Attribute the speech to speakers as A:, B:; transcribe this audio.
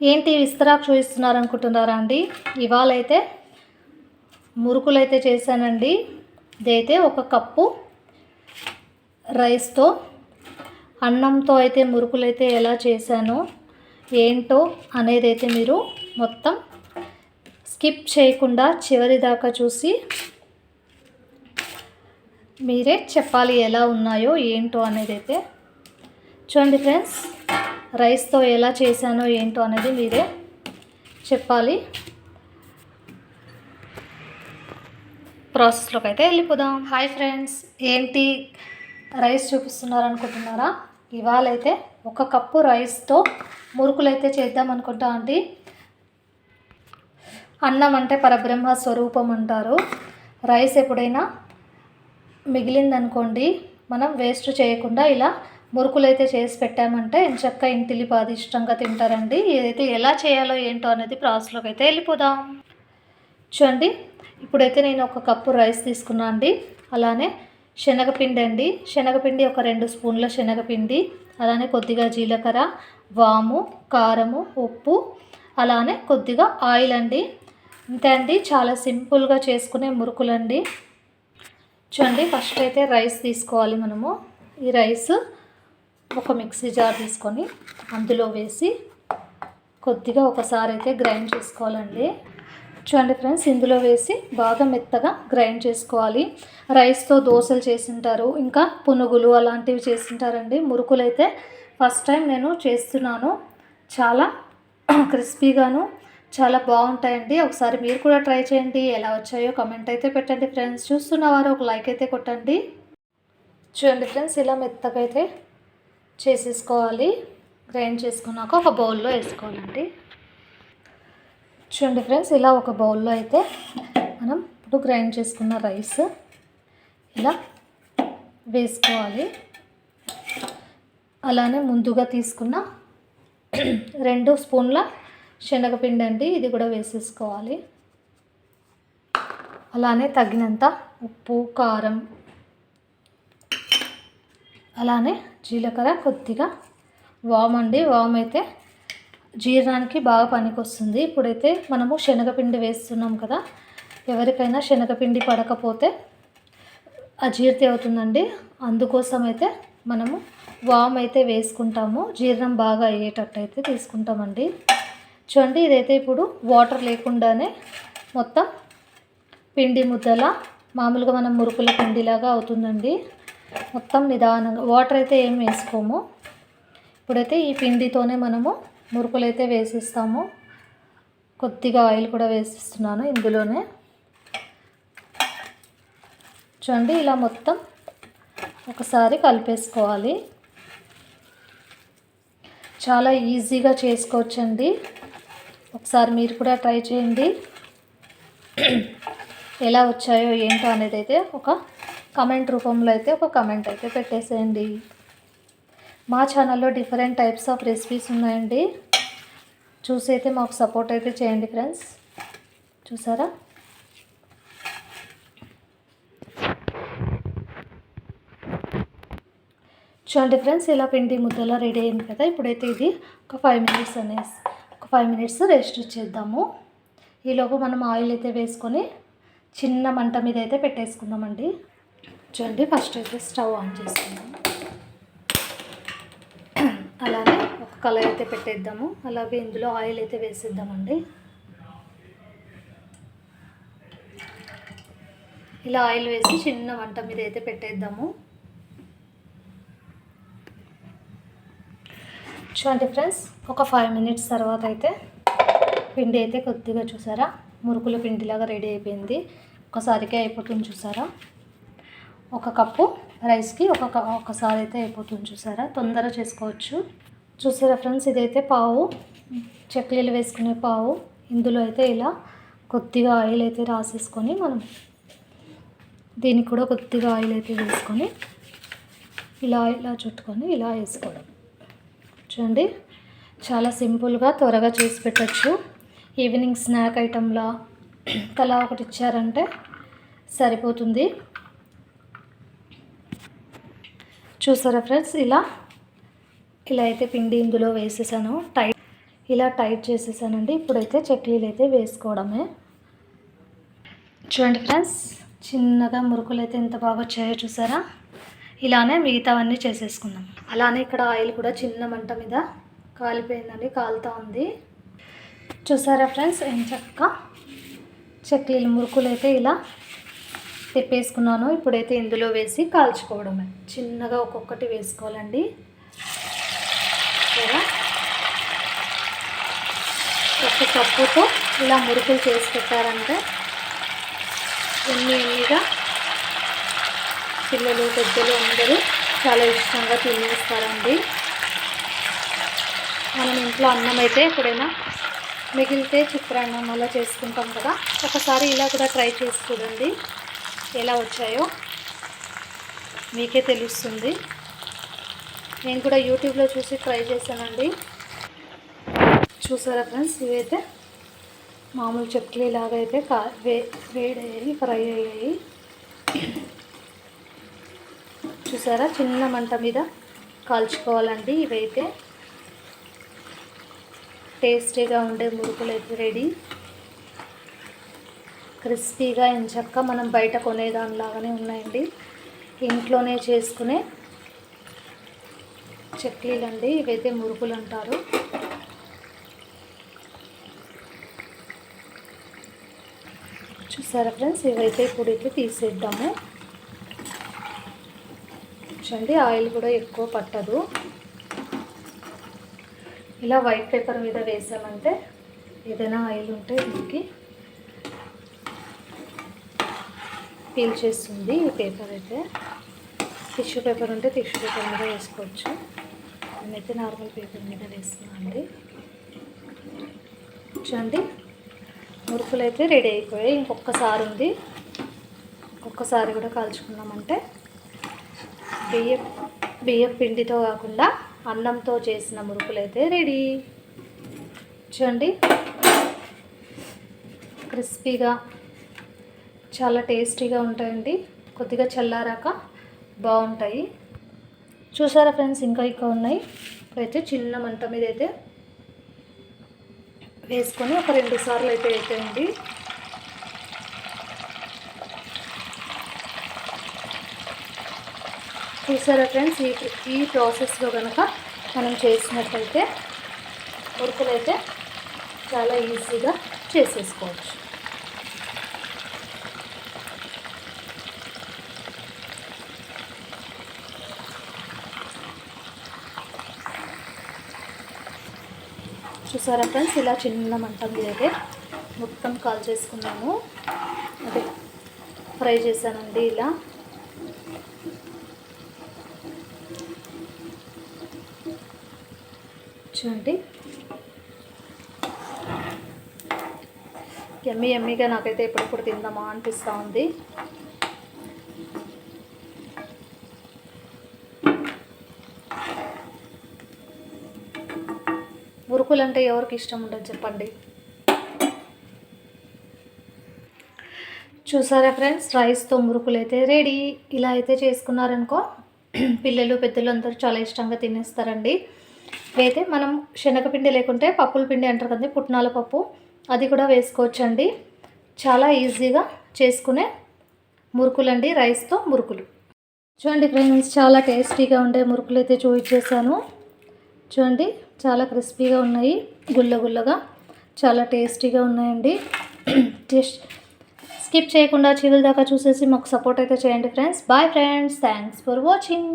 A: ఏంటి విస్తరాకు చూపిస్తున్నారు అనుకుంటున్నారా అండి? ఇవాళ అయితే మురుకులు అయితే చేశానండి. ఇదైతే ఒక కప్పు రైస్తో అన్నంతో అయితే మురుకులు అయితే ఎలా చేశానో ఏంటో అనేది అయితే మీరు మొత్తం స్కిప్ చేయకుండా చివరి దాకా చూసి మీరే చెప్పాలి ఎలా ఉన్నాయో ఏంటో అనేది అయితే చూడండి ఫ్రెండ్స్ రైస్తో ఎలా చేశానో ఏంటో అనేది మీరే చెప్పాలి. ప్రాసెస్లోకి అయితే వెళ్ళిపోదాం. హాయ్ ఫ్రెండ్స్ ఏంటి రైస్ చూపిస్తున్నారు అనుకుంటున్నారా ఇవాళ అయితే ఒక కప్పు రైస్తో మురుకులు అయితే చేద్దాం అనుకుంటా అండి. అన్నం అంటే పరబ్రహ్మ స్వరూపం అంటారు. రైస్ ఎప్పుడైనా మిగిలిందనుకోండి మనం వేస్ట్ చేయకుండా ఇలా మురుకులు అయితే చేసి పెట్టామంటే ఎంచక్క ఇంటిలి బాది ఇష్టంగా తింటారండి. ఏదైతే ఎలా చేయాలో ఏంటో అనేది ప్రాసెస్లోకి అయితే వెళ్ళిపోదాం. చూడండి ఇప్పుడైతే నేను ఒక కప్పు రైస్ తీసుకున్నా అండి. అలానే శనగపిండి అండి. శనగపిండి ఒక రెండు స్పూన్ల శనగపిండి అలానే కొద్దిగా జీలకర్ర వాము కారము ఉప్పు అలానే కొద్దిగా ఆయిల్ అండి. ఇంతే అండి చాలా సింపుల్గా చేసుకునే మురుకులండి. చూడండి ఫస్ట్ అయితే రైస్ తీసుకోవాలి మనము. ఈ రైస్ ఒక మిక్సీ జార్ తీసుకొని అందులో వేసి కొద్దిగా ఒకసారి అయితే గ్రైండ్ చేసుకోవాలండి. చూడండి ఫ్రెండ్స్ ఇందులో వేసి బాగా మెత్తగా గ్రైండ్ చేసుకోవాలి. రైస్తో దోశలు చేసింటారు ఇంకా పునుగులు అలాంటివి చేసింటారండి. మురుకులు అయితే ఫస్ట్ టైం నేను చేస్తున్నాను. చాలా క్రిస్పీగాను చాలా బాగుంటాయండి. ఒకసారి మీరు కూడా ట్రై చేయండి. ఎలా వచ్చాయో కమెంట్ అయితే పెట్టండి ఫ్రెండ్స్. చూస్తున్నవారు ఒక లైక్ అయితే కొట్టండి. చూడండి ఫ్రెండ్స్ ఇలా మెత్తగా అయితే చేసేసుకోవాలి. గ్రైండ్ చేసుకున్నాక ఒక బౌల్లో వేసుకోవాలండి. చూడండి ఫ్రెండ్స్ ఇలా ఒక బౌల్లో అయితే మనం ఇప్పుడు గ్రైండ్ చేసుకున్న రైస్ ఇలా వేసుకోవాలి. అలానే ముందుగా తీసుకున్న రెండు స్పూన్ల శనగపిండి అండి ఇది కూడా వేసేసుకోవాలి. అలానే తగినంత ఉప్పు కారం అలానే జీలకర్ర కొద్దిగా వామ్ అండి. వామ్ అయితే జీర్ణానికి బాగా పనికొస్తుంది. ఇప్పుడైతే మనము శనగపిండి వేస్తున్నాం కదా. ఎవరికైనా శనగపిండి పడకపోతే అజీర్తి అవుతుందండి. అందుకోసం అయితే మనము వామ్ అయితే వేసుకుంటాము. జీర్ణం బాగా అయ్యేటట్టు అయితే తీసుకుంటామండి. చూడండి ఇదైతే ఇప్పుడు వాటర్ లేకుండానే మొత్తం పిండి ముద్దలా మామూలుగా మనం మురుకుల పిండిలాగా అవుతుందండి. మొత్తం నిదానంగా వాటర్ అయితే ఏం వేసుకోము. ఇప్పుడైతే ఈ పిండితోనే మనము మురుకులు అయితే వేసిస్తాము. కొద్దిగా ఆయిల్ కూడా వేసిస్తున్నాను ఇందులోనే. చూడండి ఇలా మొత్తం ఒకసారి కలిపేసుకోవాలి. చాలా ఈజీగా చేసుకోవచ్చండి. ఒకసారి మీరు కూడా ట్రై చేయండి. ఎలా వచ్చాయో ఏంటో అనేది అయితే ఒక కమెంట్ రూపంలో అయితే ఒక కమెంట్ అయితే పెట్టేసేయండి. మా ఛానల్లో డిఫరెంట్ టైప్స్ ఆఫ్ రెసిపీస్ ఉన్నాయండి. చూసి అయితే మాకు సపోర్ట్ అయితే చేయండి ఫ్రెండ్స్ చూసారా? చూడండి ఫ్రెండ్స్ ఇలా పిండి ముద్దలా రెడీ అయింది కదా. ఇప్పుడైతే ఇది ఒక ఫైవ్ మినిట్స్ అనేసి ఒక ఫైవ్ మినిట్స్ రెస్ట్ చేద్దాము. ఈలోపు మనం ఆయిల్ అయితే వేసుకొని చిన్న మంట మీద అయితే పెట్టేసుకుందామండి. చూడండి ఫస్ట్ అయితే స్టవ్ ఆన్ చేసుకుందాం అలానే ఒక కలర్ అయితే పెట్టేద్దాము. అలాగే ఇందులో ఆయిల్ అయితే వేసేద్దామండి. ఇలా ఆయిల్ వేసి చిన్న వంట మీద అయితే పెట్టేద్దాము. చూడండి ఫ్రెండ్స్ ఒక ఫైవ్ మినిట్స్ తర్వాత అయితే పిండి అయితే కొద్దిగా చూసారా? మురుకుల పిండిలాగా రెడీ అయిపోయింది. ఒకసారికే అయిపోతుంది చూసారా? ఒక కప్పు రైస్కి ఒక ఒకసారి అయితే అయిపోతుంది చూసారా? తొందర చేసుకోవచ్చు. చూసారా ఫ్రెండ్స్? ఇదైతే పావు చక్లీలు వేసుకునే పావు. ఇందులో అయితే ఇలా కొద్దిగా ఆయిల్ అయితే రాసేసుకొని మనం దీనికి కూడా కొద్దిగా ఆయిల్ అయితే వేసుకొని ఇలా ఇలా చుట్టుకొని ఇలా వేసుకోవడం. చూడండి చాలా సింపుల్గా త్వరగా చేసి పెట్టచ్చు. ఈవినింగ్ స్నాక్ ఐటెంలా తలా ఒకటి ఇచ్చారంటే సరిపోతుంది. చూసారా ఫ్రెండ్స్? ఇలా ఇలా అయితే పిండి ఇందులో వేసేసాను. టైట్ ఇలా టైట్ చేసేసానండి. ఇప్పుడైతే చక్లీలు అయితే వేసుకోవడమే. చూడండి ఫ్రెండ్స్ చిన్నగా మురుకులు అయితే ఎంత బాగా వచ్చాయో చూసారా? ఇలానే మిగతావన్నీ చేసేసుకుందాం. అలానే ఇక్కడ ఆయిల్ కూడా చిన్న మంట మీద కాలిపోయిందండి కాలుతూ ఉంది. చూసారా ఫ్రెండ్స్ ఏం చక్క చక్లీలు మురుకులు అయితే ఇలా తిప్పేసుకున్నాను. ఇప్పుడైతే ఇందులో వేసి కాల్చుకోవడమే. చిన్నగా ఒక్కొక్కటి వేసుకోవాలండి. సరే? ఒక కప్పుతో ఇలా మురుకులు చేసి పెట్టారంటే ఎన్ని ఎన్నిగా పిల్లలు పెద్దలు అందరూ చాలా ఇష్టంగా తినేస్తారండి. మనం ఇంట్లో అన్నం అయితే ఎప్పుడైనా మిగిలితే చిత్రాన్నం అలా చేసుకుంటాం కదా. ఒకసారి ఇలా కూడా ట్రై చేసి చూడండి. ఎలా వచ్చాయో మీకే తెలుస్తుంది. నేను కూడా యూట్యూబ్లో చూసి ట్రై చేశానండి. చూసారా ఫ్రెండ్స్? ఇవైతే మామూలు చెట్లు ఇలాగైతే అయితే కా వే వేడయ్యాయి ఫ్రై అయ్యాయి. చూసారా? చిన్న మంట మీద కాల్చుకోవాలండి. ఇవైతే టేస్టీగా ఉండే మురుకులు అయితే రెడీ. క్రిస్పీగా ఎంచక్క మనం బయట కొనేదానిలాగానే ఉన్నాయండి. ఇంట్లోనే చేసుకునే చక్లీలండి. ఇవైతే మురుకులు అంటారు చూసారా ఫ్రెండ్స్? ఇవైతే ఇప్పుడైతే తీసేద్దాము. చూడండి ఆయిల్ కూడా ఎక్కువ పట్టదు. ఇలా వైట్ పేపర్ మీద వేసామంటే ఏదైనా ఆయిల్ ఉంటే దీనికి పీల్ చేస్తుంది ఈ పేపర్ అయితే. టిష్యూ పేపర్ ఉంటే టిష్యూ పేపర్ మీద వేసుకోవచ్చు. నేనైతే నార్మల్ పేపర్ మీద వేస్తున్నానండి చూడండి. మురుకులు అయితే రెడీ అయిపోయాయి. ఇంకొకసారి ఉంది. ఒక్కసారి కూడా కాల్చుకున్నామంటే బియ్య బియ్యం పిండితో కాకుండా అన్నంతో చేసిన మురుకులు అయితే రెడీ. చూడండి. క్రిస్పీగా చాలా టేస్టీగా ఉంటాయండి. కొద్దిగా చల్లారాక బాగుంటాయి. చూసారా ఫ్రెండ్స్? ఇంకా ఇంకా ఉన్నాయి. ఇప్పుడైతే చిన్న మంట మీద అయితే వేసుకొని ఒక రెండు సార్లు అయితే అవుతాయండి చూసారా ఫ్రెండ్స్? ఈ ఈ ప్రాసెస్లో కనుక మనం చేసినట్లయితే ఉడకలు అయితే చాలా ఈజీగా చేసేసుకోవచ్చు. చూసారా ఫ్రెండ్స్ ఇలా చిన్న మంట మీదైతే మొత్తం కాల్ చేసుకున్నాము. అదే ఫ్రై చేశానండి ఇలా. చూడండి. ఎమ్మి ఎమ్మిగా నాకైతే ఎప్పుడప్పుడు తిందామా అనిపిస్తూ ఉంది. మురుకులు అంటే ఎవరికి ఇష్టం ఉండదు చెప్పండి. చూసారా ఫ్రెండ్స్? రైస్తో మురుకులు అయితే రెడీ. ఇలా అయితే చేసుకున్నారనుకో పిల్లలు పెద్దలు అందరూ చాలా ఇష్టంగా తినేస్తారండి. అయితే మనం శనగపిండి లేకుంటే పప్పుల పిండి అంటారు కదా పుట్నాల పప్పు. అది కూడా వేసుకోవచ్చండి. చాలా ఈజీగా చేసుకునే మురుకులండి రైస్తో మురుకులు. చూడండి ఫ్రెండ్స్ చాలా టేస్టీగా ఉండే మురుకులు అయితే చూపించేసాను చూడండి చాలా క్రిస్పీగా ఉన్నాయి గుల్ల గుల్లగా. చాలా టేస్టీగా ఉన్నాయండి. టేస్ట్ స్కిప్ చేయకుండా చివరి దాకా చూసేసి మాకు సపోర్ట్ అయితే చేయండి friends bye friends thanks for watching